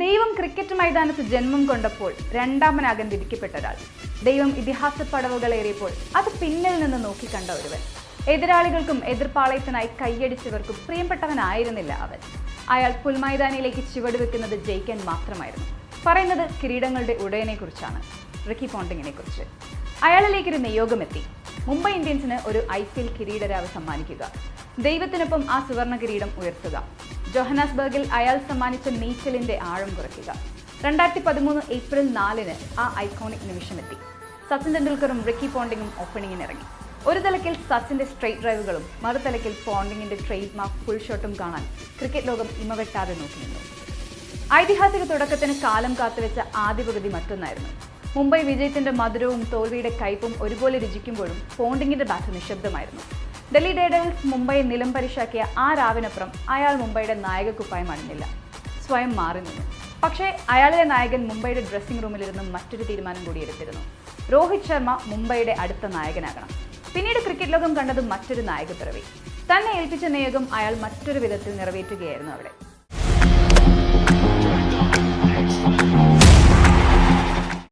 ദൈവം ക്രിക്കറ്റ് മൈതാനത്ത് ജന്മം കൊണ്ടപ്പോൾ രണ്ടാമനാകാൻ വിധിക്കപ്പെട്ട ഒരാൾ. ദൈവം ഇതിഹാസ പടവുകളേറിയപ്പോൾ അത് പിന്നിൽ നിന്ന് നോക്കിക്കണ്ട ഒരുവൻ. എതിരാളികൾക്കും എതിർപ്പാളയത്തിനായി കൈയടിച്ചവർക്കും പ്രിയപ്പെട്ടവനായിരുന്നില്ല അവൻ. അയാൾ പുൽമൈതാനിയിലേക്ക് ചുവടുവെക്കുന്നത് ജയിക്കാൻ മാത്രമായിരുന്നു. പറയുന്നത് കിരീടങ്ങളുടെ ഉടയനെ കുറിച്ചാണ് റിക്കി പോണ്ടിങ്ങിനെ കുറിച്ച് അയാളിലേക്ക് ഒരു നിയോഗമെത്തി. മുംബൈ ഇന്ത്യൻസിന് ഒരു ഐ പി എൽ കിരീടരാവ് സമ്മാനിക്കുക. ദൈവത്തിനൊപ്പം ആ സുവർണ കിരീടം ഉയർത്തുക. ജോഹനാസ്ബർഗിൽ അയാൾ സമ്മാനിച്ച നീച്ചലിന്റെ ആഴം കുറയ്ക്കുക. രണ്ടായിരത്തി പതിമൂന്ന് ഏപ്രിൽ നാലിന് ആ ഐക്കോണിക് നിമിഷമെത്തി. സച്ചിൻ തെണ്ടുൽക്കറും റിക്കി പോണ്ടിങ്ങും ഓപ്പണിങ്ങിന് ഇറങ്ങി ഒരു തലക്കിൽ സച്ചിന്റെ സ്ട്രൈറ്റ് ഡ്രൈവുകളും മറുതലക്കിൽ പോണ്ടിങ്ങിന്റെ ട്രെയിൻ മാർക്ക് ഫുൾ ഷോട്ടും കാണാൻ ക്രിക്കറ്റ് ലോകം ഇമവെട്ടാതെ നോക്കി നിന്നു. ഐതിഹാസിക തുടക്കത്തിന് കാലം കാത്തുവെച്ച ആദ്യ പകുതി മറ്റൊന്നായിരുന്നു. മുംബൈ വിജയത്തിന്റെ മധുരവും തോൽവിയുടെ കയ്പും ഒരുപോലെ രുചിക്കുമ്പോഴും പോണ്ടിങ്ങിന്റെ ബാറ്റ് നിശബ്ദമായിരുന്നു. ഡൽഹി ഡേഡേഴ്സ് മുംബൈ നിലംപരിശാക്കിയ ആ രാവിനപ്പുറം അയാൾ മുംബൈയുടെ നായക കുപ്പായം അണിഞ്ഞില്ല. സ്വയം മാറി നിന്നു. പക്ഷേ അയാളിലെ നായകൻ മുംബൈയുടെ ഡ്രസ്സിംഗ് റൂമിലിരുന്ന് മറ്റൊരു തീരുമാനം കൂടി എടുത്തിരുന്നു. രോഹിത് ശർമ്മ മുംബൈയുടെ അടുത്ത നായകനാകണം. പിന്നീട് ക്രിക്കറ്റ് ലോകം കണ്ടത് മറ്റൊരു നായക പിറവി തന്നെ ഏൽപ്പിച്ച നിയോഗം അയാൾ മറ്റൊരു വിധത്തിൽ നിറവേറ്റുകയായിരുന്നു അവിടെ.